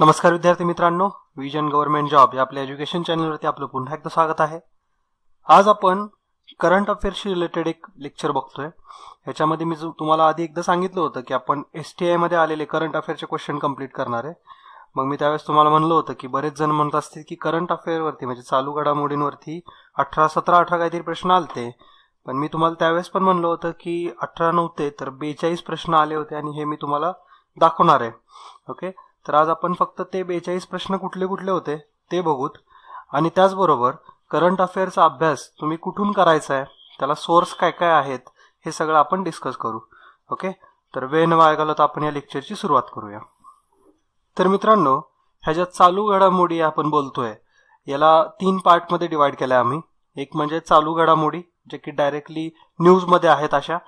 नमस्कार विद्यार्थी मित्रांनो विजन गव्हर्नमेंट जॉब या आपल्या एज्युकेशन चॅनलवरती आपलं पुन्हा एकदा स्वागत आहे. आज आपण करंट अफेअर्सशी रिलेटेड एक लेक्चर बघतोय. ह्याच्यामध्ये मी तुम्हाला आधी एकदा सांगितलं होतं की आपण एस टी आयमध्ये आलेले करंट अफेअरचे क्वेश्चन कंप्लीट करणार आहे. मग मी त्यावेळेस तुम्हाला म्हणलं होतं की बरेच जण म्हणत असतील की करंट अफेअरवरती म्हणजे चालू घडामोडींवरती अठरा सतरा अठरा काहीतरी प्रश्न आलते. पण मी तुम्हाला त्यावेळेस पण म्हणलं होतं की अठरा नव्हते तर बेचाळीस प्रश्न आले होते आणि हे मी तुम्हाला दाखवणार आहे. ओके तर आज आपण फक्त ते बेचाळीस प्रश्न कुठले कुठले होते ते बघूत. आणि त्याचबरोबर करंट अफेअरचा अभ्यास तुम्ही कुठून करायचा आहे त्याला सोर्स काय काय आहेत हे सगळं आपण डिस्कस करू. ओके तर वेळ न वाया तर आपण या लेक्चरची सुरुवात करूया. तर मित्रांनो ह्या ज्या चालू घडामोडी आपण बोलतोय याला तीन पार्टमध्ये डिवाइड केल्या आम्ही. एक म्हणजे चालू घडामोडी जे की डायरेक्टली न्यूजमध्ये आहेत अशा.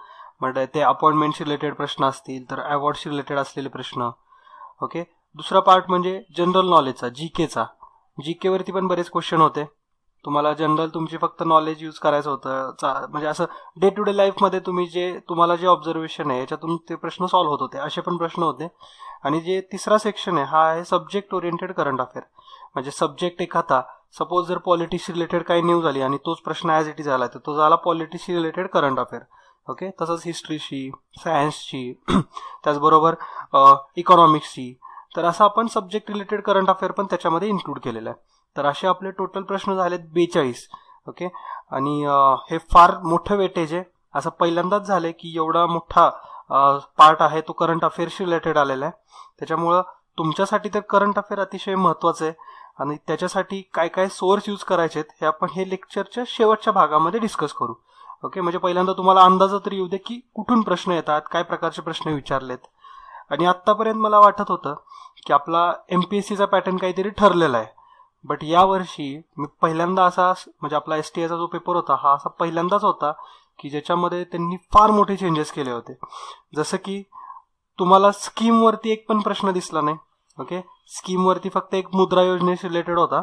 म्हणजे ते अपॉइंटमेंटशी रिलेटेड प्रश्न असतील तर अवॉर्डशी रिलेटेड असलेले प्रश्न. ओके दुसरा पार्ट म्हणजे जनरल नॉलेजचा जी केचा जी केवरती पण बरेच क्वेश्चन होते. तुम्हाला जनरल तुमची फक्त नॉलेज यूज करायचं होतं. चा- म्हणजे असं डे टू डे लाईफमध्ये तुम्ही जे तुम्हाला जे ऑब्झर्वेशन आहे याच्यातून ते प्रश्न सॉल्व्ह होत होते. असे पण प्रश्न होते. आणि जे तिसरा सेक्शन आहे हा आहे सब्जेक्ट ओरिएंटेड करंट अफेअर म्हणजे सब्जेक्ट एखादा सपोज जर पॉलिटिक्स रिलेटेड काही न्यूज आली आणि तोच प्रश्न ॲज इट इज आला तर तो झाला पॉलिटिक्सशी रिलेटेड करंट अफेअर ओके तसंच हिस्ट्रीशी सायन्सची त्याचबरोबर इकॉनॉमिक्सची तर असं आपण सब्जेक्ट रिलेटेड करंट अफेअर पण त्याच्यामध्ये इन्क्लूड केलेलं आहे. तर असे आपले टोटल प्रश्न झालेत बेचाळीस ओके आणि हे फार मोठं वेटेज आहे. असं पहिल्यांदाच झालंय की एवढा मोठा पार्ट आहे तो करंट अफेअरशी रिलेटेड आलेला आहे. त्याच्यामुळं तुमच्यासाठी तर करंट अफेअर अतिशय महत्त्वाचं आहे. आणि त्याच्यासाठी काय काय सोर्स यूज करायचे आहेत हे आपण हे लेक्चरच्या शेवटच्या भागामध्ये डिस्कस करू. ओके म्हणजे पहिल्यांदा तुम्हाला अंदाज तरी येऊ दे की कुठून प्रश्न येतात काय प्रकारचे प्रश्न विचारलेत. आणि आत्तापर्यंत मला वाटत होतं की आपला एम पी एस सीचा पॅटर्न काहीतरी ठरलेला आहे. बट यावर्षी मी पहिल्यांदा असा म्हणजे आपला एस टी आयचा जो पेपर होता हा असा पहिल्यांदाच होता की ज्याच्यामध्ये त्यांनी फार मोठे चेंजेस केले होते. जसं की तुम्हाला स्कीमवरती एक पण प्रश्न दिसला नाही ओके स्कीमवरती फक्त एक मुद्रा योजनेशी रिलेटेड होता.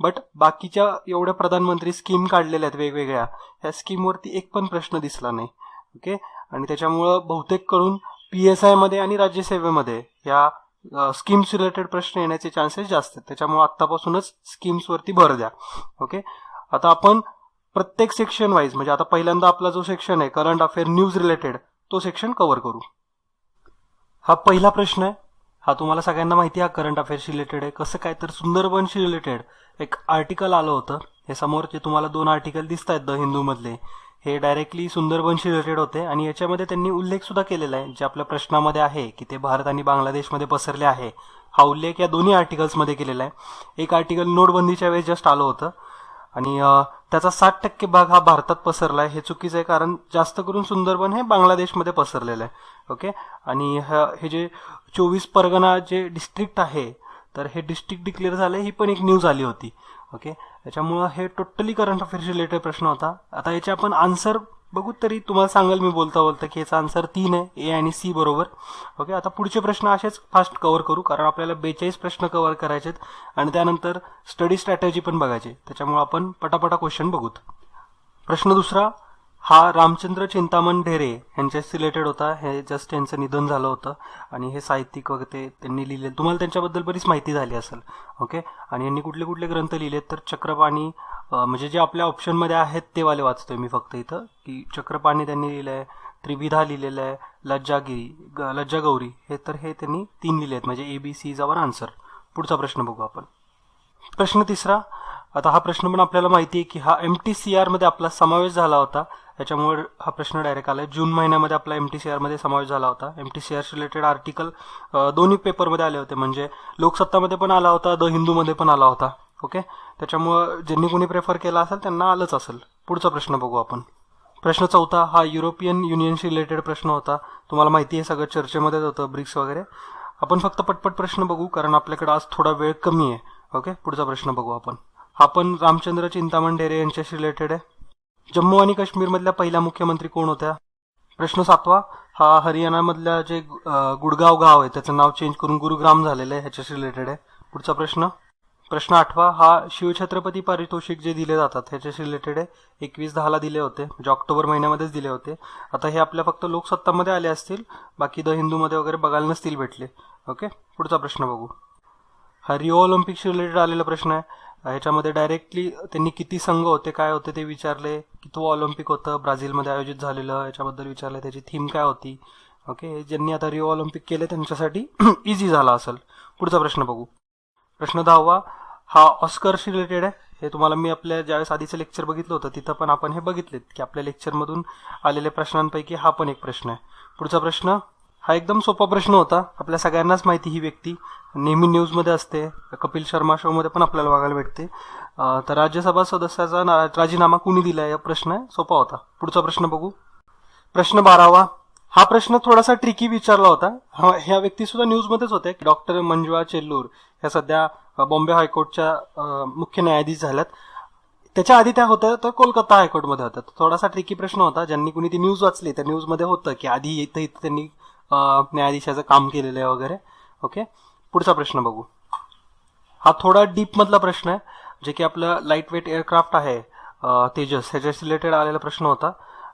बट बाकीच्या एवढ्या प्रधानमंत्री स्कीम काढलेल्या आहेत वेगवेगळ्या ह्या स्कीमवरती एक पण प्रश्न दिसला नाही ओके आणि त्याच्यामुळं बहुतेक करून पी एस आयमध्ये आणि राज्यसेवेमध्ये या स्कीम्स रिलेटेड प्रश्न येण्याचे चान्सेस जास्त आहेत. त्याच्यामुळे आत्तापासूनच स्कीम्सवरती भर द्या. ओके आता आपण प्रत्येक सेक्शन वाईज म्हणजे आता पहिल्यांदा आपला जो सेक्शन आहे करंट अफेअर न्यूज रिलेटेड तो सेक्शन कव्हर करू. हा पहिला प्रश्न आहे. हा तुम्हाला सगळ्यांना माहिती आहे करंट अफेअर्सशी रिलेटेड आहे. कसं काय तर सुंदरबनशी रिलेटेड एक आर्टिकल आलं होतं. हे समोर जे तुम्हाला दोन आर्टिकल दिसत आहेत द हिंदूमधले हे डायरेक्टली सुंदरबनशी रिलेटेड होते आणि याच्यामध्ये त्यांनी उल्लेख सुद्धा केलेला आहे जे आपल्या प्रश्नामध्ये आहे की ते भारत आणि बांगलादेशमध्ये पसरले आहे. हा उल्लेख या दोन्ही आर्टिकल्समध्ये केलेला आहे. एक आर्टिकल नोटबंदीच्या वेळेस जस्ट आलं होतं. आणि त्याचा साठ टक्के भाग हा भारतात पसरला आहे. हे चुकीचं आहे कारण जास्त करून सुंदरबन हे बांगलादेशमध्ये पसरलेलं आहे. ओके? आणि हे जे चोवीस परगणा जे डिस्ट्रिक्ट आहे तर हे डिस्ट्रिक्ट डिक्लेअर झाले ही पण एक न्यूज आली होती. ओके? याच्यामुळं हे टोटली करंट अफेअर्स रिलेटेड प्रश्न होता. आता याचे आपण आन्सर बघू तरी तुम्हाला सांगाल मी बोलता बोलता की याचा आन्सर तीन आहे ए आणि सी बरोबर. ओके? आता पुढचे प्रश्न असेच फास्ट कव्हर करू कारण आपल्याला बेचाळीस प्रश्न कव्हर करायचे आणि त्यानंतर स्टडी स्ट्रॅटेजी पण बघायची. त्याच्यामुळे आपण पटापटा क्वेश्चन बघूत. प्रश्न दुसरा हा रामचंद्र चिंतामण ढेरे यांच्याशी रिलेटेड होता. हे जस्ट यांचं निधन झालं होतं. आणि हे साहित्यिक वगैरे त्यांनी लिहिले. तुम्हाला त्यांच्याबद्दल बरीच माहिती झाली असेल. ओके आणि यांनी कुठले कुठले ग्रंथ लिहिले तर चक्रपाणी म्हणजे जे आपल्या ऑप्शनमध्ये आहेत ते वाले वाचतोय मी फक्त इथं. की चक्रपाणी त्यांनी लिहिलं आहे त्रिविधा लिहिलेलं आहे लज्जागिरी ग- लज्जागौरी. हे तर हे त्यांनी तीन लिहिले आहेत म्हणजे ए बी सी जावर आन्सर पुढचा प्रश्न बघू आपण. प्रश्न तिसरा आता हा प्रश्न पण आपल्याला माहिती आहे की हा एम टी सी आरमध्ये आपला समावेश झाला होता. त्याच्यामुळे हा प्रश्न डायरेक्ट आला जून महिन्यामध्ये आपला एम टी सी आरमध्ये समावेश झाला होता. M T C R related article दोन्ही पेपरमध्ये आले होते. म्हणजे लोकसत्तामध्ये पण आला होता द हिंदूमध्ये पण आला होता. ओके त्याच्यामुळं ज्यांनी कोणी प्रेफर केला असेल त्यांना आलंच असेल. पुढचा प्रश्न बघू आपण. प्रश्न चौथा हा युरोपियन युनियनशी रिलेटेड प्रश्न होता. तुम्हाला माहिती आहे सगळं चर्चेमध्येच होतं ब्रिक्स वगैरे. आपण फक्त पटपट प्रश्न बघू कारण आपल्याकडे आज थोडा वेळ कमी आहे. ओके पुढचा प्रश्न बघू आपण. आपण रामचंद्र चिंतामण डेरे यांच्याशी रिलेटेड आहे. जम्मू आणि काश्मीरमधल्या पहिल्या मुख्यमंत्री कोण होत्या? प्रश्न सातवा हा हरियाणामधल्या जे गुडगाव गाव आहे त्याचं नाव चेंज करून गुरुग्राम झालेलं आहे ह्याच्याशी रिलेटेड आहे. पुढचा प्रश्न प्रश्न आठवा हा शिवछत्रपती पारितोषिक जे दिले जातात ह्याच्याशी रिलेटेड आहे. एकवीस दहाला दिले होते म्हणजे ऑक्टोबर महिन्यामध्येच दिले होते. आता हे आपल्या फक्त लोकसत्तामध्ये आले असतील बाकी द हिंदूमध्ये वगैरे बघायला नसतील भेटले. ओके पुढचा प्रश्न बघू. हा रिओ ऑलिम्पिकशी रिलेटेड आलेला प्रश्न आहे. ह्याच्यामध्ये डायरेक्टली त्यांनी किती संघ होते काय होते ते विचारले. किती ऑलिम्पिक होतं ब्राझीलमध्ये आयोजित झालेलं याच्याबद्दल विचारलं. त्याची थीम काय होती? ओके ज्यांनी आता रिओ ऑलिम्पिक केले त्यांच्यासाठी इझी झाला असेल. पुढचा प्रश्न बघू. प्रश्न दहावा हा ऑस्करशी रिलेटेड आहे. हे तुम्हाला मी आपल्या ज्यावेळेस आधीचं लेक्चर बघितलं होतं तिथं पण आपण हे बघितलेत की आपल्या लेक्चरमधून आलेल्या प्रश्नांपैकी हा पण एक प्रश्न आहे. पुढचा प्रश्न हा एकदम सोपा प्रश्न होता. आपल्या सगळ्यांनाच माहिती ही व्यक्ती. नेहमी न्यूजमध्ये असते. कपिल शर्मा शोमध्ये पण आपल्याला बघायला भेटते. तर राज्यसभा सदस्याचा राजीनामा कुणी दिला? या प्रश्न सोपा होता. पुढचा प्रश्न बघू. प्रश्न बारावा. हा प्रश्न थोडासा ट्रिकी विचारला होता. ह्या व्यक्ती सुद्धा न्यूजमध्येच होते डॉक्टर मंजुळा चेल्लूर. ह्या सध्या बॉम्बे हायकोर्टच्या मुख्य न्यायाधीश झाल्यात. त्याच्या आधी त्या होत्या तर कोलकाता हायकोर्टमध्ये होत्या. थोडासा ट्रिकी प्रश्न होता. ज्यांनी कुणी ती न्यूज वाचली त्या न्यूजमध्ये होतं की आधी इथं इथं त्यांनी न्यायाधीशाचं काम केलेलं आहे वगैरे. ओके पुढचा प्रश्न बघू. हा थोडा डीप मधला प्रश्न आहे जे की आपलं लाइट वेट एअरक्राफ्ट आहे तेजस. ह्याच्याशी रिलेटेड आलेला प्रश्न होता.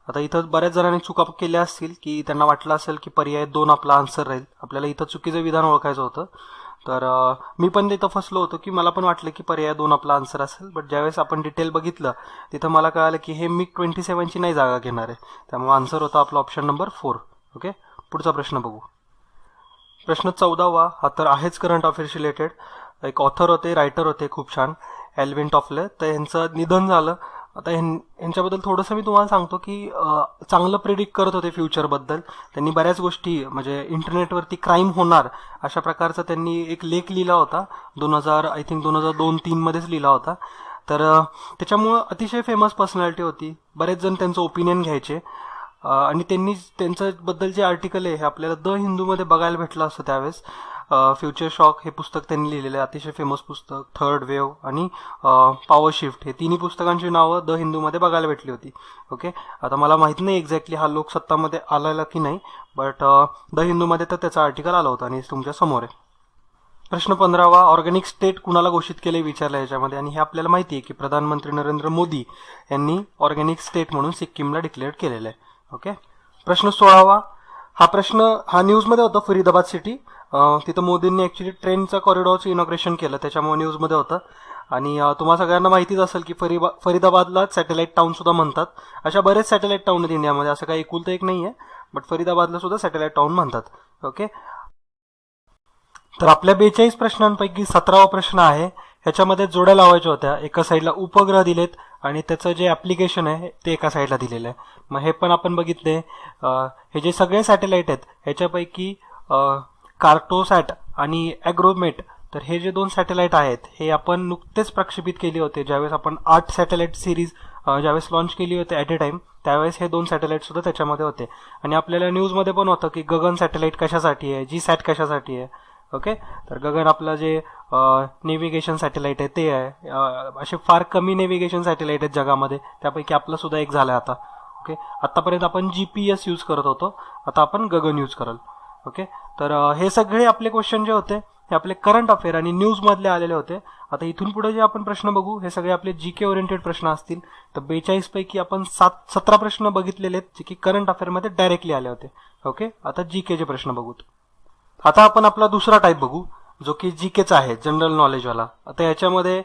आता इथं बऱ्याच जणांनी चुका केल्या असतील की त्यांना वाटलं असेल की पर्याय दोन आपला आन्सर राहील. आपल्याला इथं चुकीचं विधान ओळखायचं होतं. तर मी पण तिथं फसलो होतो की मला पण वाटलं की पर्याय दोन आपला आन्सर असेल. बट ज्यावेळेस आपण डिटेल बघितलं तिथं मला कळालं की हे मी ट्वेंटी सेवनची नाही जागा घेणार आहे. त्यामुळे आन्सर होता आपला ऑप्शन नंबर फोर ओके पुढचा प्रश्न बघू. प्रश्न चौदावा हा तर आहेच करंट अफेअर्स रिलेटेड एक ऑथर होते रायटर होते खूप छान. एल्विन टॉफले तर यांचं निधन झालं. आता यांच्याबद्दल थोडंसं मी तुम्हाला सांगतो की चांगलं प्रिडिक्ट करत होते फ्युचरबद्दल त्यांनी बऱ्याच गोष्टी म्हणजे इंटरनेटवरती क्राईम होणार अशा प्रकारचा त्यांनी एक लेख लिहिला होता. दोन हजार आय थिंक दोन हजार दोन तीनमध्येच लिहिला होता. तर त्याच्यामुळं अतिशय फेमस पर्सनॅलिटी होती. बरेच जण त्यांचं ओपिनियन घ्यायचे. आणि त्यांनी त्यांच्याबद्दल जे आर्टिकल आहे हे आपल्याला द हिंदूमध्ये बघायला भेटलं असतं त्यावेळेस. फ्युचर शॉक हे पुस्तक त्यांनी लिहिलेलं आहे अतिशय फेमस पुस्तक थर्ड वेव्ह आणि पॉवर शिफ्ट हे तिन्ही पुस्तकांची नावं द हिंदूमध्ये बघायला भेटली होती. ओके आता मला माहीत नाही एक्झॅक्टली हा लोकसत्तामध्ये आलेला की नाही बट द हिंदूमध्ये तर त्याचा आर्टिकल आला होता आणि तुमच्यासमोर आहे. प्रश्न पंधरावा ऑर्गॅनिक स्टेट कुणाला घोषित केले विचारलं याच्यामध्ये? आणि हे आपल्याला माहिती आहे की प्रधानमंत्री नरेंद्र मोदी यांनी ऑर्गॅनिक स्टेट म्हणून सिक्कीमला डिक्लेअर केलेलं आहे. ओके? प्रश्न सोळावा. हा प्रश्न हा न्यूजमध्ये होता फरीदाबाद सिटी. तिथं मोदींनी ॲक्च्युली ट्रेनचा कॉरिडॉरचं इनॉग्रेशन केलं. त्याच्यामुळे न्यूजमध्ये होतं. आणि तुम्हाला सगळ्यांना माहितीच असेल की फरीबा फरीदाबादला सॅटेलाईट टाऊनसुद्धा म्हणतात. अशा बरेच सॅटेलाईट टाऊन आहेत इंडियामध्ये. असं काही एकूल तर एक नाही आहे बट फरीदाबादला सुद्धा सॅटेलाईट टाऊन म्हणतात. ओके? तर आपल्या बेचाळीस प्रश्नांपैकी सतरावा प्रश्न आहे. ह्याच्यामध्ये जोड्या लावायच्या होत्या. एका साईडला उपग्रह दिलेत. आणि त्याचं जे ॲप्लिकेशन आहे ते एका साईडला दिलेलं आहे. मग हे पण आपण बघितले. हे जे सगळे सॅटेलाईट आहेत ह्याच्यापैकी कार्टोसॅट आणि ॲग्रोमेट तर हे जे दोन सॅटेलाईट आहेत हे आपण नुकतेच प्रक्षेपित केले होते. ज्यावेळेस आपण आठ सॅटेलाईट सिरीज ज्यावेळेस लॉन्च केली होती ॲट ए टाईम त्यावेळेस हे दोन सॅटेलाईट सुद्धा त्याच्यामध्ये होते. आणि आपल्याला न्यूजमध्ये पण होतं की गगन सॅटेलाईट कशासाठी आहे जी सॅट कशासाठी आहे. ओके? तर गगन आपलं जे नेव्हिगेशन सॅटेलाईट आहे ते आहे. असे फार कमी नेव्हिगेशन सॅटेलाईट आहेत जगामध्ये. त्यापैकी आपलं सुद्धा एक झालं आता. ओके? आत्तापर्यंत आपण जी पी एस यूज करत होतो. आता आपण गगन यूज कराल. ओके? तर हे सगळे आपले क्वेश्चन जे होते हे आपले करंट अफेअर आणि न्यूजमधले आलेले होते. आता इथून पुढे जे आपण प्रश्न बघू हे सगळे आपले जी के ओरिएंटेड प्रश्न असतील. तर बेचाळीसपैकी आपण सात सतरा प्रश्न बघितलेले आहेत जे की करंट अफेअरमध्ये डायरेक्टली आले होते. ओके? आता जी केचे प्रश्न बघूत. आता आपण आपला दुसरा टाईप बघू जो की जी केचा आहे जनरल नॉलेजवाला आता याच्यामध्ये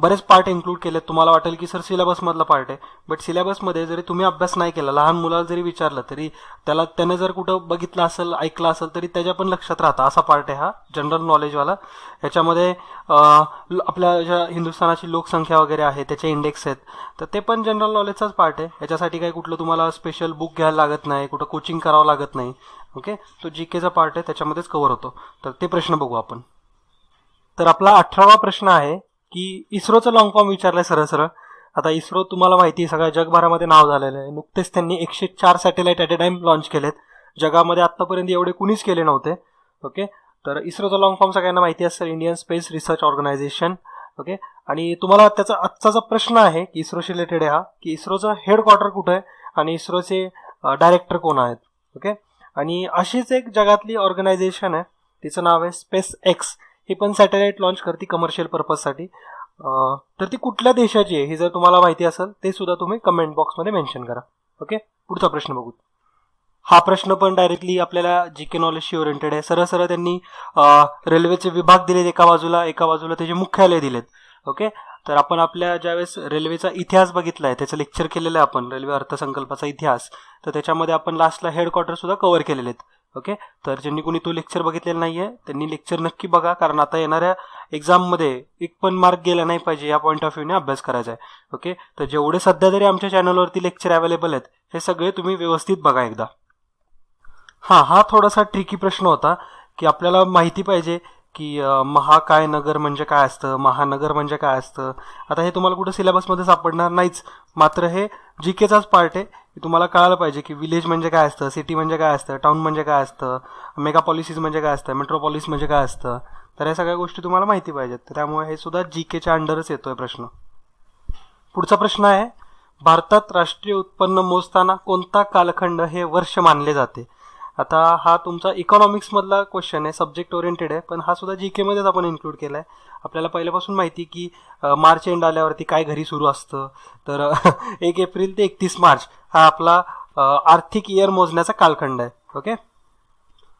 बरेच पार्ट इन्क्लूड केले तुम्हाला वाटेल की सर सिलेबसमधला पार्ट आहे. बट सिलेबसमध्ये जरी तुम्ही अभ्यास नाही केला लहान मुलाला जरी विचारलं तरी त्याला त्याने जर कुठं बघितलं असेल ऐकलं असेल तरी त्याच्या पण लक्षात राहतं. असा पार्ट आहे हा जनरल नॉलेजवाला ह्याच्यामध्ये आपल्या ज्या हिंदुस्थानाची लोकसंख्या वगैरे आहे त्याचे इंडेक्स आहेत. तर ते पण जनरल नॉलेजचाच पार्ट आहे. याच्यासाठी काही कुठलं तुम्हाला स्पेशल बुक घ्यायला लागत नाही कुठं कोचिंग करावं लागत नाही. ओके? तो जी केचा पार्ट आहे त्याच्यामध्येच कव्हर होतो. तर ते प्रश्न बघू आपण. तर आपला अठरावा प्रश्न आहे की इस्रोचं लॉंग फॉर्म विचारलंय सरळ सरळ. आता इस्रो तुम्हाला माहिती आहे सगळ्या जगभरामध्ये नाव झालेलं आहे. नुकतेच त्यांनी एकशे चार satellite at a time launch केलेत. जगामध्ये आत्तापर्यंत एवढे कुणीच केले नव्हते. ओके? तर इस्रोचा लॉंग फॉर्म सगळ्यांना माहिती असेल Indian space research organisation. Okay? आणि तुम्हाला त्याचा आजचा जो प्रश्न आहे की इस्रोशी रिलेटेड आहे हा की इस्रोचं हेडक्वार्टर कुठं आहे आणि इस्रोचे डायरेक्टर कोण आहेत? ओके? आणि अशीच एक जगातली ऑर्गनायझेशन आहे. तिचं नाव आहे स्पेस एक्स ही पण सॅटेलाइट लॉन्च करते कमर्शियल पर्पजसाठी तर ती कुठल्या देशाची आहे हे जर तुम्हाला माहिती असेल ते सुद्धा तुम्ही कमेंट बॉक्समध्ये मेन्शन करा. ओके पुढचा प्रश्न बघू. हा प्रश्न पण डायरेक्टली आपल्याला जी के नॉलेजशी ओरिएंटेड आहे. सरळ सरळ त्यांनी रेल्वेचे विभाग दिलेत एका बाजूला एका बाजूला त्याचे मुख्यालय दिलेत. ओके तर आपण आपल्या ज्यावेळेस रेल्वेचा इतिहास बघितला आहे त्याचं लेक्चर केलेलं आहे आपण रेल्वे अर्थसंकल्पाचा इतिहास तर त्याच्यामध्ये आपण लास्टला हेडक्वार्टर सुद्धा कव्हर केलेले आहेत. ओके तर ज्यांनी कोणी तो लेक्चर बघितलेला नाही आहे त्यांनी लेक्चर नक्की बघा कारण आता येणाऱ्या एक्झाममध्ये एक पण मार्क गेला नाही पाहिजे या पॉईंट ऑफ व्ह्यूने अभ्यास करायचा आहे. ओके तर जेवढे सध्या तरी आमच्या चॅनलवरती लेक्चर अवेलेबल आहेत हे सगळे तुम्ही व्यवस्थित बघा एकदा. हां हा थोडासा ट्रिकी प्रश्न होता की आपल्याला माहिती पाहिजे की महाकाय नगर म्हणजे काय असतं? महानगर म्हणजे काय असतं? आता हे तुम्हाला कुठं सिलेबसमध्ये सापडणार नाहीच. मात्र हे जी केचाच पार्ट आहे. तुम्हाला कळायला पाहिजे की विलेज म्हणजे काय असतं? सिटी म्हणजे काय असतं? टाऊन म्हणजे काय असतं? मेगा पॉलिसीज म्हणजे काय असतं? मेट्रोपॉलिस म्हणजे काय असतं? तर या सगळ्या गोष्टी तुम्हाला माहिती पाहिजेत. तर त्यामुळे हे सुद्धा जी केच्या अंडरच येतोय प्रश्न. पुढचा प्रश्न आहे भारतात राष्ट्रीय उत्पन्न मोजताना कोणता कालखंड हे वर्ष मानले जाते? आता हा तुमचा इकॉनॉमिक्समधला क्वेश्चन आहे सब्जेक्ट ओरिएंटेड आहे पण हा सुद्धा जी केमध्येच आपण इन्क्लूड केला आहे आपल्याला पहिल्यापासून माहिती की मार्च एंड आल्यावरती काय घरी सुरू असतं. तर एक एप्रिल ते एकतीस मार्च हा आपला आर्थिक इयर मोजण्याचा कालखंड आहे. ओके?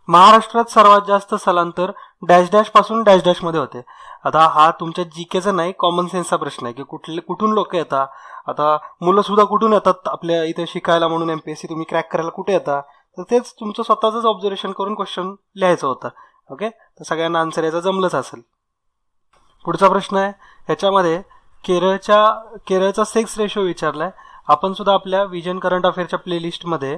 महाराष्ट्रात सर्वात जास्त स्थलांतर डॅश डॅशपासून डॅश डॅशमध्ये होते. आता हा तुमच्या जीकेचा नाही कॉमन सेन्सचा प्रश्न आहे की कुठले कुठून लोक येतात? आता मुलं सुद्धा कुठून येतात आपल्या इथे शिकायला म्हणून एमपीएससी तुम्ही क्रॅक करायला कुठे येतात तर तेच तुमचं स्वतःच ऑब्झर्वेशन करून क्वेश्चन लिहायचं होतं. ओके तर सगळ्यांना आन्सर याचं जमलंच असेल. पुढचा प्रश्न आहे. ह्याच्यामध्ये केरळच्या केरळचा सेक्स रेशो विचारलाय. आपण सुद्धा आपल्या विजन करंट अफेअरच्या प्लेलिस्टमध्ये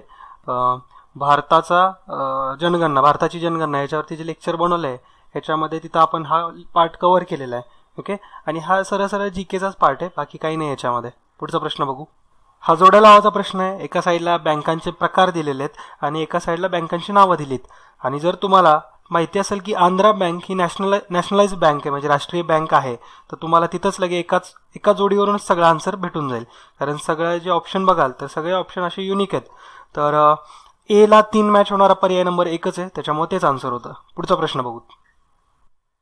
भारताचा जनगणना भारताची जनगणना याच्यावरती जे लेक्चर बनवलं आहे ह्याच्यामध्ये तिथं आपण हा पार्ट कव्हर केलेला आहे. ओके आणि हा सरळ सरळ जी केचाच पार्ट आहे. बाकी काही नाही याच्यामध्ये. पुढचा प्रश्न बघू. हा जोड्या लावाचा प्रश्न आहे. एका साईडला बँकांचे प्रकार दिलेले आहेत आणि एका साईडला बँकांची नावं दिलीत. आणि जर तुम्हाला माहिती असेल की आंध्रा बँक ही नॅशनल नॅशनलाइज बँक आहे म्हणजे राष्ट्रीय बँक आहे तर तुम्हाला तिथंच लगे एकाच एका जोडीवरूनच सगळा आन्सर भेटून जाईल. कारण सगळे जे ऑप्शन बघाल तर सगळे ऑप्शन असे युनिक आहेत. तर एला तीन मॅच होणारा पर्याय नंबर एकच आहे त्याच्यामुळे तेच आन्सर होतं. पुढचा प्रश्न बघू.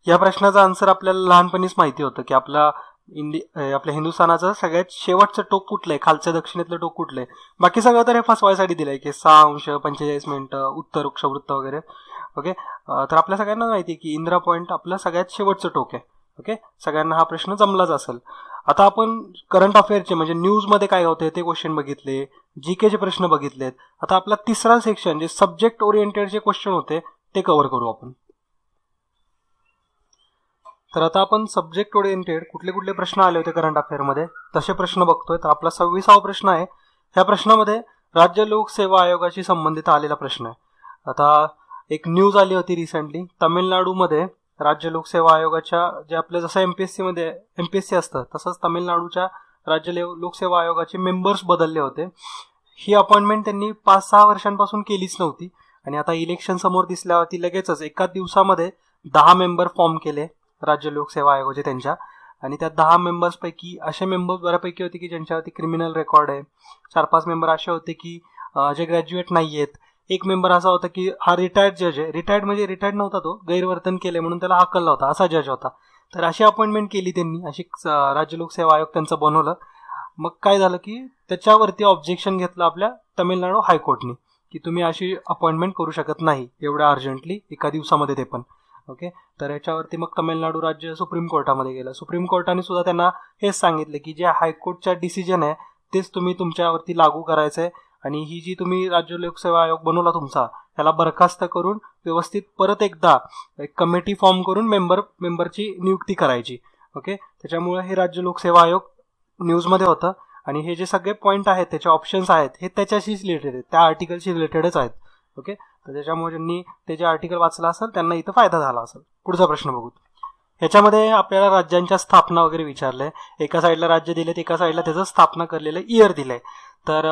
या प्रश्नाचा आन्सर आपल्याला लहानपणीच माहिती होतं की आपला इंडि आपल्या हिंदुस्थानाचं सगळ्यात शेवटचं टोक कुठलं आहे दक्षिणेतलं टोक कुठलं आहे बाकी सगळं तर हे फसवायसाठी दिलंय की सहा अंश पंचेचाळीस मिनिटं उत्तर वृत्त वगैरे. ओके? तर आपल्या सगळ्यांना माहिती आहे की इंदिरा पॉईंट आपलं सगळ्यात शेवटचं टोक आहे. ओके? सगळ्यांना हा प्रश्न जमलाच असेल. आता आपण करंट अफेअरचे म्हणजे न्यूजमध्ये काय होते ते क्वेश्चन बघितले जी केचे प्रश्न बघितलेत. आता आपला तिसरा सेक्शन जे सब्जेक्ट ओरिएंटेडचे क्वेश्चन होते ते कव्हर करू आपण. तर आता आपण सब्जेक्ट ओरिएंटेड कुठले कुठले प्रश्न आले होते करंट अफेअरमध्ये तसे प्रश्न बघतोय. तर आपला सव्वीसावा प्रश्न आहे. ह्या प्रश्नामध्ये राज्य लोकसेवा आयोगाशी संबंधित आलेला प्रश्न आहे. आता एक न्यूज आली होती रिसेंटली तामिळनाडूमध्ये राज्य लोकसेवा आयोगाच्या जे आपल्या जसं एम पी एस सीमध्ये एम पी एस सी असतं तसंच तामिळनाडूच्या राज्य लेव- लोकसेवा आयोगाचे मेंबर्स बदलले होते. ही अपॉइंटमेंट त्यांनी पाच सहा वर्षांपासून केलीच नव्हती. आणि आता इलेक्शन समोर दिसल्यावरती लगेचच एका दिवसामध्ये दहा मेंबर फॉर्म केले. राज्य लोकसेवा आयोगाचे त्यांच्या. आणि त्या दहा मेंबर्सपैकी असे मेंबर्स बऱ्यापैकी होते की ज्यांच्यावरती क्रिमिनल रेकॉर्ड आहे. चार पाच मेंबर असे होते की जे ग्रॅज्युएट नाही आहेत एक मेंबर असा होता की हा रिटायर्ड जज आहे. रिटायर्ड म्हणजे रिटायर्ड नव्हता तो. गैरवर्तन केले म्हणून त्याला हकलला होता. असा जज होता. तर अशी अपॉइंटमेंट केली त्यांनी. अशी राज्य लोकसेवा आयोग त्यांचं बनवलं. मग काय झालं की त्याच्यावरती ऑब्जेक्शन घेतलं आपल्या तमिळनाडू हायकोर्टनी. की तुम्ही अशी अपॉइंटमेंट करू शकत नाही एवढ्या अर्जंटली एका दिवसामध्ये ते पण. ओके? तर याच्यावरती मग तमिळनाडू राज्य सुप्रीम कोर्टामध्ये गेलं. सुप्रीम कोर्टाने सुद्धा त्यांना हेच सांगितलं की जे हायकोर्टच्या डिसिजन आहे तेच तुम्ही तुमच्यावरती लागू करायचं आहे आणि ही जी तुम्ही राज्य लोकसेवा आयोग बनवला तुमचा त्याला बरखास्त करून व्यवस्थित परत एकदा एक कमिटी फॉर्म करून मेंबर मेंबरची नियुक्ती करायची. ओके? त्याच्यामुळे हे राज्य लोकसेवा आयोग न्यूजमध्ये होतं आणि हे जे सगळे पॉईंट आहेत त्याचे ऑप्शन्स आहेत हे त्याच्याशीच रिलेटेड आहेत त्या आर्टिकलशी रिलेटेडच आहेत. ओके? तर त्याच्यामुळे ज्यांनी ते जे आर्टिकल वाचलं असेल त्यांना इथं फायदा झाला असेल. पुढचा प्रश्न बघू. ह्याच्यामध्ये आपल्याला राज्यांच्या स्थापना वगैरे विचारलंय. एका साईडला राज्य दिलेत एका साईडला त्याचं स्थापना करलेलं इयर दिलंय. तर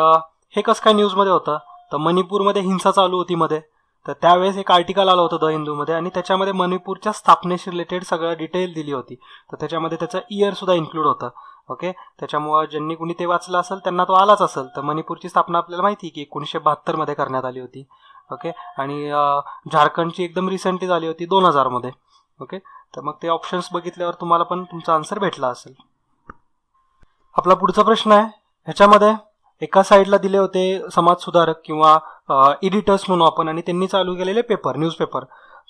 हे कसं काय न्यूजमध्ये होतं? तर मणिपूरमध्ये हिंसा चालू होती मध्ये. तर त्यावेळेस एक आर्टिकल आलं होतं द हिंदूमध्ये आणि त्याच्यामध्ये मणिपूरच्या स्थापनेशी रिलेटेड सगळं डिटेल दिली होती. तर त्याच्यामध्ये त्याचं इयर सुद्धा इन्क्लूड होतं. ओके त्याच्यामुळं ज्यांनी कुणी ते वाचलं असेल त्यांना तो आलाच असेल. तर मणिपूरची स्थापना आपल्याला माहिती आहे की एकोणीसशे बहात्तरमध्ये करण्यात आली होती. ओके? आणि झारखंडची एकदम रिसेंटली झाली होती दोन हजारमध्ये ओके? तर मग ते ऑप्शन्स बघितल्यावर तुम्हाला पण तुमचा आन्सर भेटला असेल. आपला पुढचा प्रश्न आहे. ह्याच्यामध्ये एका साईडला दिले होते समाज सुधारक किंवा एडिटर्स म्हणू आपण आणि त्यांनी चालू केलेले पेपर न्यूजपेपर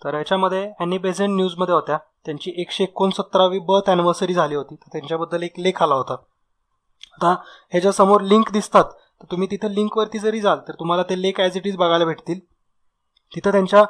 तर ह्याच्यामध्ये अॅनी बेझेंट न्यूजमध्ये होत्या. त्यांची एकशे एकोणसत्तरावी बर्थ अॅनिव्हर्सरी झाली होती. तर त्यांच्याबद्दल एक लेख आला होता. आता ह्याच्या समोर लिंक दिसतात. तर तुम्ही तिथं लिंकवरती जरी जाल तर तुम्हाला ते लेख ॲज इट इज बघायला भेटतील. तिथं त्यांच्या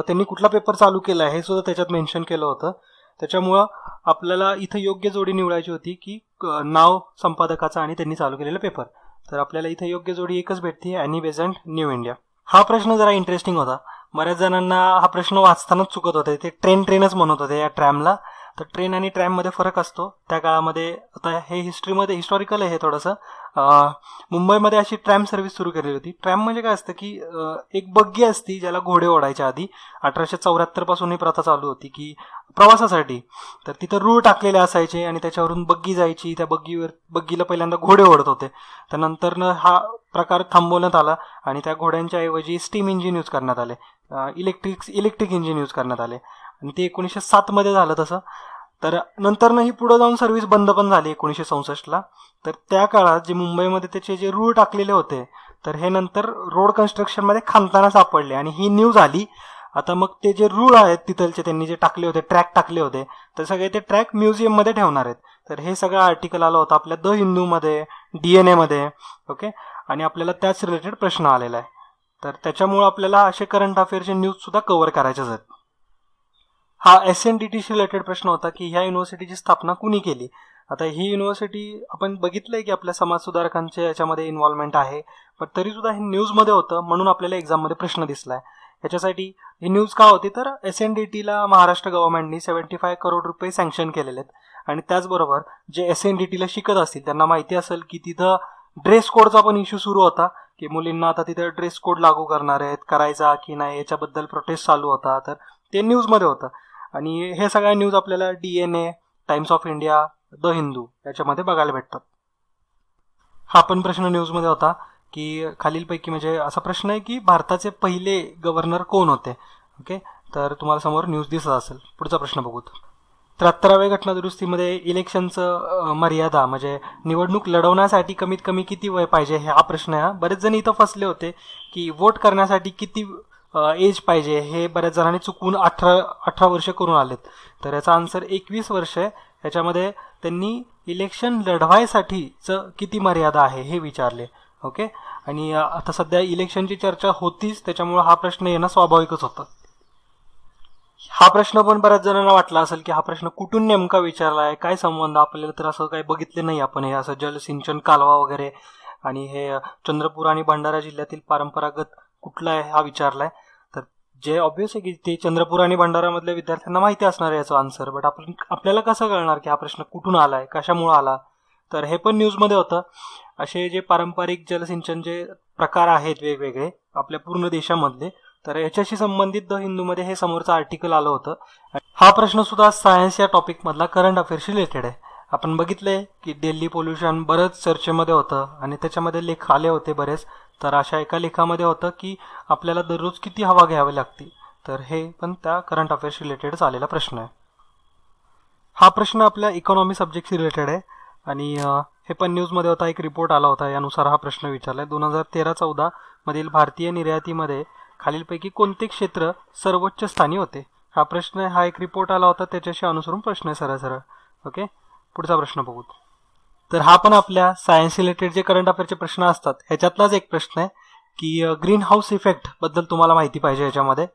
त्यांनी कुठला पेपर चालू केला आहे हे सुद्धा त्याच्यात मेन्शन केलं होतं. त्याच्यामुळं आपल्याला इथं योग्य जोडी निवडायची होती की नाव संपादकाचा आणि त्यांनी चालू केलेला पेपर तर आपल्याला इथं योग्य जोडी एकच भेटते अॅनी बेझंट न्यू इंडिया हा प्रश्न जरा इंटरेस्टिंग होता. बऱ्याच जणांना हा प्रश्न वाचतानाच चुकत होते. ते ट्रेन ट्रेनच म्हणत होते या ट्रॅमला तर ट्रेन आणि ट्रॅममध्ये फरक असतो. त्या काळामध्ये आता हे हिस्ट्रीमध्ये हिस्टॉरिकल आहे हे थोडंसं. मुंबईमध्ये अशी ट्रॅम सर्व्हिस सुरू केलेली होती. ट्रॅम म्हणजे काय असतं की एक बग्गी असती ज्याला घोडे ओढायच्या आधी. अठराशे चौऱ्याहत्तरपासून ही प्रथा चालू होती की प्रवासासाठी. तर तिथं रूळ टाकलेले असायचे आणि त्याच्यावरून बग्गी जायची. त्या बग्गीवर बग्गीला पहिल्यांदा घोडे ओढत होते. त्यानंतरनं हा प्रकार थांबवण्यात आला आणि त्या घोड्यांच्या ऐवजी स्टीम इंजिन यूज करण्यात आले. इलेक्ट्रिक इलेक्ट्रिक इंजिन यूज करण्यात आले. आणि ते एकोणीसशे सातमध्ये झालं तसं. तर नंतरनं ही पुढं जाऊन सर्व्हिस बंद पण झाली एकोणीसशे चौसष्टला. तर त्या काळात जे मुंबईमध्ये त्याचे जे रूळ टाकलेले होते तर हे नंतर रोड कन्स्ट्रक्शनमध्ये खांदताना सापडले आणि ही न्यूज आली. आता मग ते जे रूळ आहेत तिथलचे त्यांनी जे टाकले होते ट्रॅक टाकले होते तर सगळे ते ट्रॅक म्युझियममध्ये ठेवणार आहेत. तर हे सगळं आर्टिकल आलं होतं आपल्या द हिंदूमध्ये डी एन एमध्ये ओके आणि आपल्याला त्याच रिलेटेड प्रश्न आलेला आहे. तर त्याच्यामुळं आपल्याला असे करंट अफेअरचे न्यूज सुद्धा कव्हर करायचेच आहेत. हा एस एन डी टीशी रिलेटेड प्रश्न होता की ह्या युनिव्हर्सिटीची स्थापना कुणी केली? आता ही युनिव्हर्सिटी आपण बघितलंय की आपल्या समाज याच्यामध्ये इन्व्हॉल्वमेंट आहे. पण तरी सुद्धा हे न्यूजमध्ये होतं म्हणून आपल्याला एक्झाममध्ये प्रश्न दिसलाय. याच्यासाठी ही न्यूज का होती? तर एस एन डी टीला महाराष्ट्र गव्हर्नमेंटनी सेव्हन्टी फाय करोड रुपये सँक्शन केलेले आहेत. आणि त्याचबरोबर जे एस एन डी टीला शिकत असतील त्यांना माहिती असेल की तिथं ड्रेस कोडचा पण इश्यू सुरू होता. की मुलींना आता तिथं ड्रेस कोड लागू करणार आहेत करायचा की नाही याच्याबद्दल प्रोटेस्ट चालू होता. तर ते न्यूजमध्ये होतं. आणि हे सगळ्या न्यूज आपल्याला D N A Times of India the Hindu याच्यामध्ये बघायला भेटतात. हा पण प्रश्न न्यूजमध्ये होता की खालीलपैकी म्हणजे असा प्रश्न आहे की भारताचे पहिले गव्हर्नर कोण होते? ओके तर तुम्हाला समोर न्यूज दिसत असेल. पुढचा प्रश्न बघूत. त्र्याहत्तराव्या घटनादुरुस्तीमध्ये इलेक्शनचं मर्यादा म्हणजे निवडणूक लढवण्यासाठी कमीत कमी किती वय पाहिजे? हा प्रश्न आहे बरेच जण इथं फसले होते की वोट करण्यासाठी किती एज पाहिजे. हे बऱ्याच जणांनी चुकून अठरा अठरा वर्ष करून आलेत. तर याचा आन्सर एकवीस वर्ष आहे. याच्यामध्ये त्यांनी इलेक्शन लढवायसाठीचं किती मर्यादा आहे हे विचारले. ओके आणि आता सध्या इलेक्शनची चर्चा होतीच. त्याच्यामुळे हा प्रश्न येणं स्वाभाविकच होतं. हा प्रश्न पण बऱ्याच जणांना वाटला असेल की हा प्रश्न कुठून नेमका विचारला आहे? काय संबंध? आपल्याला तर असं काही बघितले नाही आपण. हे असं जलसिंचन कालवा वगैरे आणि हे चंद्रपूर आणि भंडारा जिल्ह्यातील परंपरागत कुठला आहे हा विचारलाय. तर जे ऑब्विस आहे की ते चंद्रपूर आणि भंडारामधल्या विद्यार्थ्यांना माहिती असणार आहे याचा आन्सर बट आपण आपल्याला कसं कळणार की हा प्रश्न कुठून आलाय कशामुळे आला? तर हे पण न्यूजमध्ये होतं. असे जे पारंपरिक जलसिंचन जे प्रकार आहेत वेगवेगळे आपल्या पूर्ण देशामधले तर याच्याशी संबंधित द हिंदूमध्ये हे समोरचं आर्टिकल आलं होतं. हा प्रश्न सुद्धा सायन्स या टॉपिकमधला करंट अफेअर्सशी रिलेटेड आहे. आपण बघितलंय की दिल्ली पोल्युशन बरंच चर्चेमध्ये होतं आणि त्याच्यामध्ये लेख आले होते बरेच. तर अशा एका लेखामध्ये होतं की आपल्याला दररोज किती हवा घ्यावी लागते? तर हे पण त्या करंट अफेअर्स रिलेटेडच आलेला प्रश्न आहे. हा प्रश्न आपल्या इकॉनॉमी सब्जेक्टशी रिलेटेड आहे. आणि हे पण न्यूजमध्ये होता एक रिपोर्ट आला होता यानुसार हा प्रश्न विचारला आहे दोन हजार तेरा चौदा मधील भारतीय निर्यातीमध्ये खालीलपैकी कोणते क्षेत्र सर्वोच्च स्थानी होते? हा प्रश्न हा एक रिपोर्ट आला होता त्याच्याशी अनुसरून प्रश्न आहे सरळ सरळ. ओके पुढचा प्रश्न बघू तर हा पण आपल्या सायन्स रिलेटेड जे करंट अफेअरचे प्रश्न असतात ह्याच्यातलाच एक प्रश्न आहे की ग्रीन हाऊस इफेक्टबद्दल तुम्हाला माहिती पाहिजे याच्यामध्ये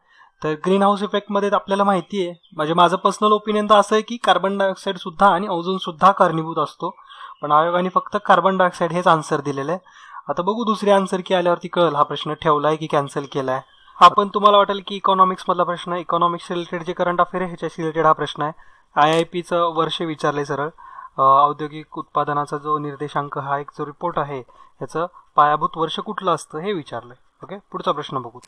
तर ग्रीन हाऊस इफेक्टमध्ये आपल्याला माहिती आहे म्हणजे माझं पर्सनल ओपिनियन तर असं आहे की कार्बन डायऑक्साईड सुद्धा आणि ओझोन सुद्धा कारणीभूत असतो. पण आयोगाने फक्त कार्बन डायऑक्साईड हेच आन्सर दिलेलं आहे. आता बघू दुसरी आन्सर की आल्यावरती कळल हा प्रश्न ठेवलाय की कॅन्सल केलाय. हा पण तुम्हाला वाटेल की इकॉनॉमिक्स मधला प्रश्न आहे इकॉनॉमिक्स रिलेटेड जे करंट अफेअर आहे ह्याच्याशी रिलेटेड हा प्रश्न आहे. आय आय पीचं वर्ष विचारले सरळ. औद्योगिक उत्पादनाचा जो निर्देशांक हा एक जो रिपोर्ट आहे याचं पायाभूत वर्ष कुठलं असतं हे विचारलंय. ओके पुढचा प्रश्न बघू.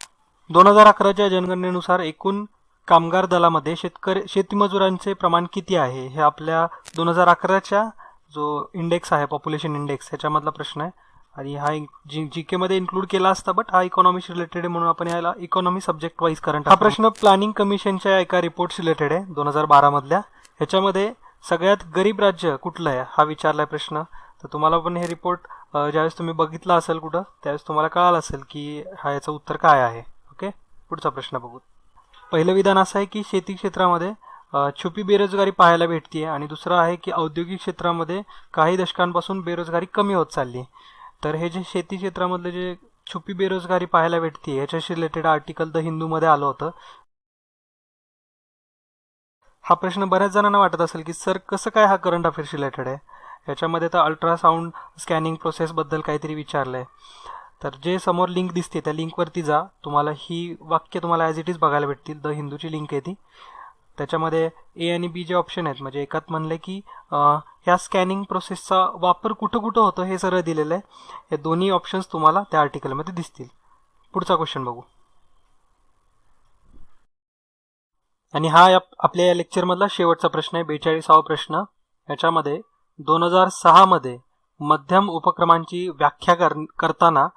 दोन हजार अकराच्या जनगणनेनुसार एकूण कामगार दलामध्ये शेतकरी शेतीमजुरांचे प्रमाण किती आहे? हे आपल्या दोन हजार अकराच्या जो इंडेक्स आहे पॉप्युलेशन इंडेक्स ह्याच्यामधला प्रश्न आहे. आणि हा जी जी के मध्ये इन्क्लूड केला असता बट हा इकॉनॉमिक्स रिलेटेड म्हणून आपण याला इकॉनॉमी सब्जेक्ट वाईज करंट हा प्रश्न प्लॅनिंग कमिशनच्या एका रिपोर्ट रिलेटेड आहे दोन हजार बारा मधल्या ह्याच्यामध्ये सगळ्यात गरीब राज्य कुठलं आहे? हा विचारलाय प्रश्न. तर तुम्हाला पण हे रिपोर्ट ज्यावेळेस तुम्ही बघितला असेल कुठं त्यावेळेस तुम्हाला कळालं असेल की हा याचं उत्तर काय आहे. ओके? पुढचा प्रश्न बघू. पहिलं विधान असं आहे की शेती क्षेत्रामध्ये छुपी बेरोजगारी पाहायला भेटते आणि दुसरं आहे की औद्योगिक क्षेत्रामध्ये काही दशकांपासून बेरोजगारी कमी होत चालली तर हे जे शेती क्षेत्रामधले जे छुपी बेरोजगारी पाहायला भेटते याच्याशी रिलेटेड आर्टिकल द हिंदूमध्ये आलं होतं. हा प्रश्न बऱ्याच जणांना वाटत असेल की सर कसं काय हा करंट अफेअर्स रिलेटेड आहे? याच्यामध्ये तर अल्ट्रासाऊंड स्कॅनिंग प्रोसेसबद्दल काहीतरी विचारलं आहे तर जे समोर लिंक दिसते त्या लिंकवरती जा. तुम्हाला ही वाक्य तुम्हाला ॲज इट इज बघायला भेटतील. द हिंदूची लिंक आहे ती. त्याच्यामध्ये ए आणि बी जे ऑप्शन आहेत म्हणजे एकात म्हणलं की ह्या स्कॅनिंग प्रोसेसचा वापर कुठं कुठं होतं हे सरळ दिलेलं आहे हे दोन्ही ऑप्शन्स तुम्हाला त्या आर्टिकलमध्ये दिसतील. पुढचा क्वेश्चन बघू. आणि हा आपल्या या लेक्चरमधला शेवटचा प्रश्न आहे बेचाळीसावा प्रश्न. याच्यामध्ये दोन हजार सहामध्ये मध्यम उपक्रमांची व्याख्या कर करताना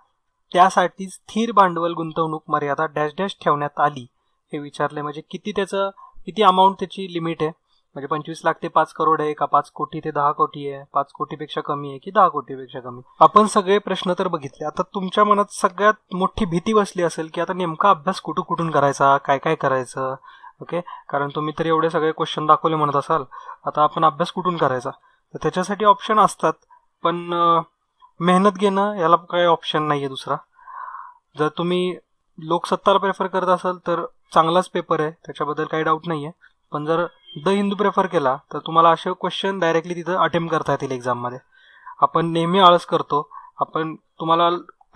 त्यासाठी स्थिर भांडवल गुंतवणूक मर्यादा डॅश डॅश ठेवण्यात आली. हे विचारले म्हणजे किती त्याचं किती अमाऊंट त्याची लिमिट आहे? म्हणजे पंचवीस लाख ते पाच करोड आहे का? पाच कोटी ते दहा कोटी आहे? पाच कोटीपेक्षा कमी आहे की दहा कोटीपेक्षा कमी? आपण सगळे प्रश्न तर बघितले. आता तुमच्या मनात सगळ्यात मोठी भीती बसली असेल की आता नेमका अभ्यास कुठून कुठून करायचा? काय काय करायचं? ओके? कारण तुम्ही तर एवढे सगळे क्वेश्चन दाखवले म्हणत असाल. आता आपण अभ्यास कुठून करायचा? तर त्याच्यासाठी ऑप्शन असतात. पण मेहनत घेणं याला काही ऑप्शन नाही आहे दुसरा. जर तुम्ही लोकसत्ताला प्रेफर करत असाल तर चांगलाच पेपर आहे. त्याच्याबद्दल काही डाऊट नाही आहे पण जर द हिंदू प्रेफर केला तर तुम्हाला असे क्वेश्चन डायरेक्टली तिथं अटेम्प्ट करता येतील एक्झाममध्ये आपण नेहमी आळस करतो. आपण तुम्हाला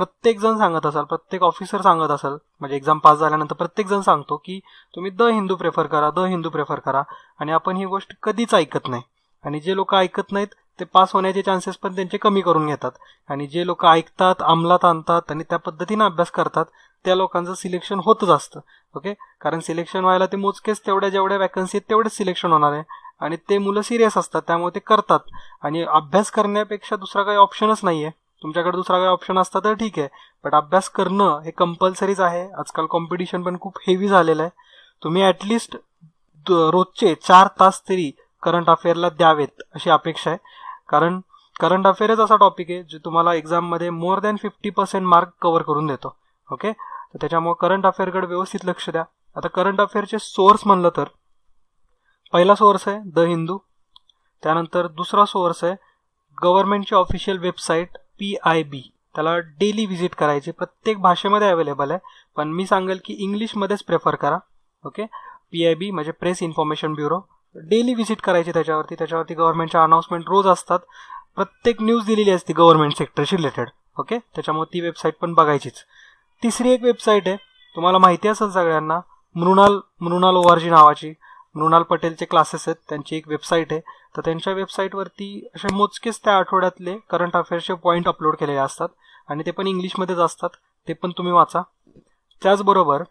प्रत्येक जण सांगत असाल प्रत्येक ऑफिसर सांगत असाल म्हणजे एक्झाम पास झाल्यानंतर प्रत्येक जण सांगतो की तुम्ही द हिंदू प्रेफर करा द हिंदू प्रेफर करा आणि आपण ही गोष्ट कधीच ऐकत नाही. आणि जे लोक ऐकत नाहीत ते पास होण्याचे चान्सेस पण त्यांचे कमी करून घेतात. आणि जे लोक ऐकतात अंमलात आणतात आणि त्या पद्धतीनं अभ्यास करतात त्या लोकांचं सिलेक्शन होतच असतं. ओके? कारण सिलेक्शन व्हायला ते मोजकेच तेवढ्या जेवढ्या वॅकन्सी आहेत तेवढेच सिलेक्शन होणार आहे. आणि ते मुलं सिरियस असतात त्यामुळे ते करतात. आणि अभ्यास करण्यापेक्षा दुसरा काही ऑप्शनच नाही आहे तुमच्याकडे दुसरा काही ऑप्शन असता तर ठीक आहे. बट अभ्यास करणं हे कंपल्सरीच आहे. आजकाल कॉम्पिटिशन पण खूप हेवी झालेलं आहे. तुम्ही ॲटलिस्ट रोजचे चार तास तरी करंट अफेअरला द्यावेत अशी अपेक्षा आहे. कारण करंट अफेअरच असा टॉपिक आहे जे तुम्हाला एक्झाममध्ये more than fifty percent mark cover करून देतो. ओके तर त्याच्यामुळे करंट अफेअरकडे व्यवस्थित लक्ष द्या. आता करंट अफेअरचे सोर्स म्हणलं तर पहिला सोर्स आहे द हिंदू त्यानंतर दुसरा सोर्स आहे गव्हर्नमेंटची official website P I B त्याला डेली व्हिजिट करायची. प्रत्येक भाषेमध्ये अवेलेबल आहे. पण मी सांगेल की इंग्लिशमध्येच प्रेफर करा. ओके पी आय बी म्हणजे press information bureau daily visit करायची त्याच्यावरती. त्याच्यावरती गव्हर्नमेंटच्या अनाऊन्समेंट रोज असतात. प्रत्येक न्यूज दिलेली असते गव्हर्नमेंट सेक्टरशी रिलेटेड ओके त्याच्यामुळे ती वेबसाईट पण बघायचीच. तिसरी एक वेबसाईट आहे. तुम्हाला माहिती असेल सगळ्यांना. Mrinal Mrinal O R G नावाची. मृणाल पटेलचे क्लासेस आहेत त्यांची एक वेबसाईट आहे. तर त्यांच्या वेबसाईटवरती असे मोजकेच त्या आठवड्यातले करंट अफेअर्सचे पॉईंट अपलोड केलेले असतात आणि ते पण इंग्लिशमध्येच असतात. ते पण तुम्ही वाचा. त्याचबरोबर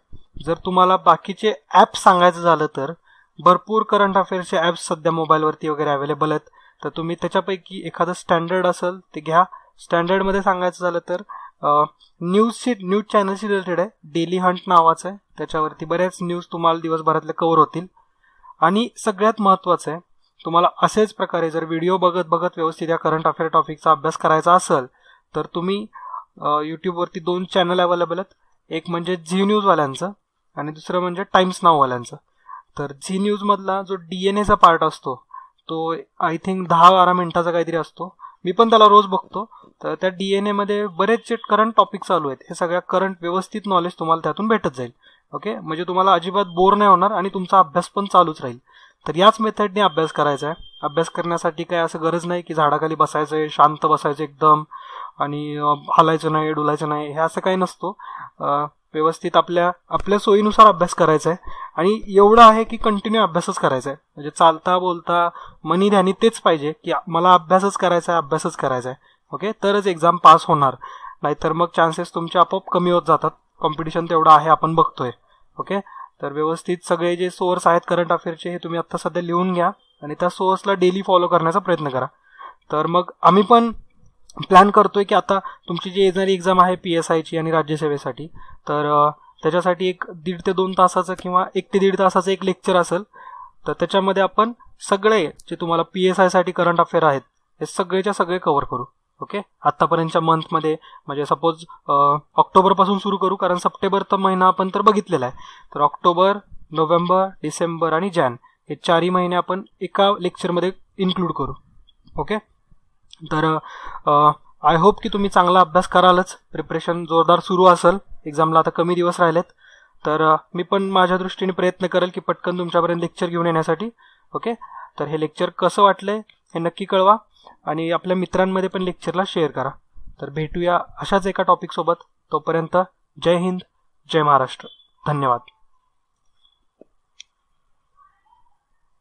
जर तुम्हाला बाकीचे ॲप सांगायचं झालं तर भरपूर करंट अफेअर्सचे ॲप्स सध्या मोबाईलवरती वगैरे अवेलेबल आहेत. तर तुम्ही त्याच्यापैकी एखादं स्टँडर्ड असेल ते घ्या. स्टँडर्डमध्ये सांगायचं झालं तर न्यूजशी न्यूज चॅनलशी रिलेटेड आहे. डेली हंट नावाचं आहे. त्याच्यावरती बऱ्याच न्यूज तुम्हाला दिवसभरातले कवर होतील. आणि सगळ्यात महत्त्वाचं आहे तुम्हाला असेच प्रकारे जर व्हिडिओ बघत बघत व्यवस्थित या करंट अफेअर टॉपिकचा अभ्यास करायचा असेल तर तुम्ही यूट्यूबवरती दोन चॅनल अवेलेबल आहेत. एक म्हणजे झी न्यूजवाल्यांचं आणि दुसरं म्हणजे टाइम्स नाववाल्यांचं तर झी न्यूजमधला जो डी एन एचा पार्ट असतो तो आय थिंक दहा बारा मिनिटाचा काहीतरी असतो. मी पण त्याला रोज बघतो. तर त्या डी एन एमध्ये बरेचसे करंट टॉपिक चालू आहेत. हे सगळ्या करंट व्यवस्थित नॉलेज तुम्हाला त्यातून भेटत जाईल. ओके? म्हणजे तुम्हाला अजिबात बोर नाही होणार आणि तुमचा अभ्यास पण चालूच राहील. तर याच मेथडने अभ्यास करायचा आहे. अभ्यास करण्यासाठी काय असं गरज नाही की झाडाखाली बसायचं आहे शांत बसायचं एकदम आणि हलायचं हालायचं नाही डुलायचं नाही हे असं काही नसतो. व्यवस्थित आपल्या आपल्या सोयीनुसार अभ्यास करायचा आहे. आणि एवढं आहे की कंटिन्यू अभ्यासच करायचा आहे. म्हणजे चालता बोलता मनी ध्यानी तेच पाहिजे की मला अभ्यासच करायचा आहे अभ्यासच करायचा आहे. ओके? तरच एक्झाम पास होणार. नाहीतर मग चान्सेस तुमचे आपोआप कमी होत जातात. कॉम्पिटिशन तेवढं आहे आपण बघतोय. ओके? तर व्यवस्थित सगळे जे सोर्स आहेत करंट अफेअरचे हे तुम्ही आत्ता सध्या लिहून घ्या आणि त्या सोर्सला डेली फॉलो करण्याचा प्रयत्न करा. तर मग आम्ही पण प्लॅन करतोय की आता तुमची जी येणारी एक्झाम आहे पी एस आयची आणि राज्यसेवेसाठी तर त्याच्यासाठी एक दीड ते दोन तासाचं किंवा एक ते दीड तासाचं एक लेक्चर असेल. तर त्याच्यामध्ये आपण सगळे जे तुम्हाला पी एस आयसाठी करंट अफेअर आहेत हे सगळेच्या सगळे कव्हर करू. ओके? आत्तापर्यंतच्या मंथमध्ये म्हणजे सपोज ऑक्टोबरपासून सुरू करू कारण सप्टेंबर तर महिना आपण तर बघितलेला आहे. तर ऑक्टोबर नोव्हेंबर डिसेंबर आणि जॅन हे चारही महिने आपण एका लेक्चरमध्ये इन्क्लूड करू. ओके? तर आय होप की तुम्ही चांगला अभ्यास करालच. प्रिपरेशन जोरदार सुरू असेल. एक्झामला आता कमी दिवस राहिलेत. तर मी पण माझ्या दृष्टीने प्रयत्न करेल की पटकन तुमच्यापर्यंत लेक्चर घेऊन येण्यासाठी. ओके? तर हे लेक्चर कसं वाटलंय हे नक्की कळवा. आणि आपल्या मित्रांमध्ये पण लेक्चरला शेअर करा. तर भेटूया अशाच एका टॉपिकसोबत तोपर्यंत जय हिंद जय महाराष्ट्र. धन्यवाद.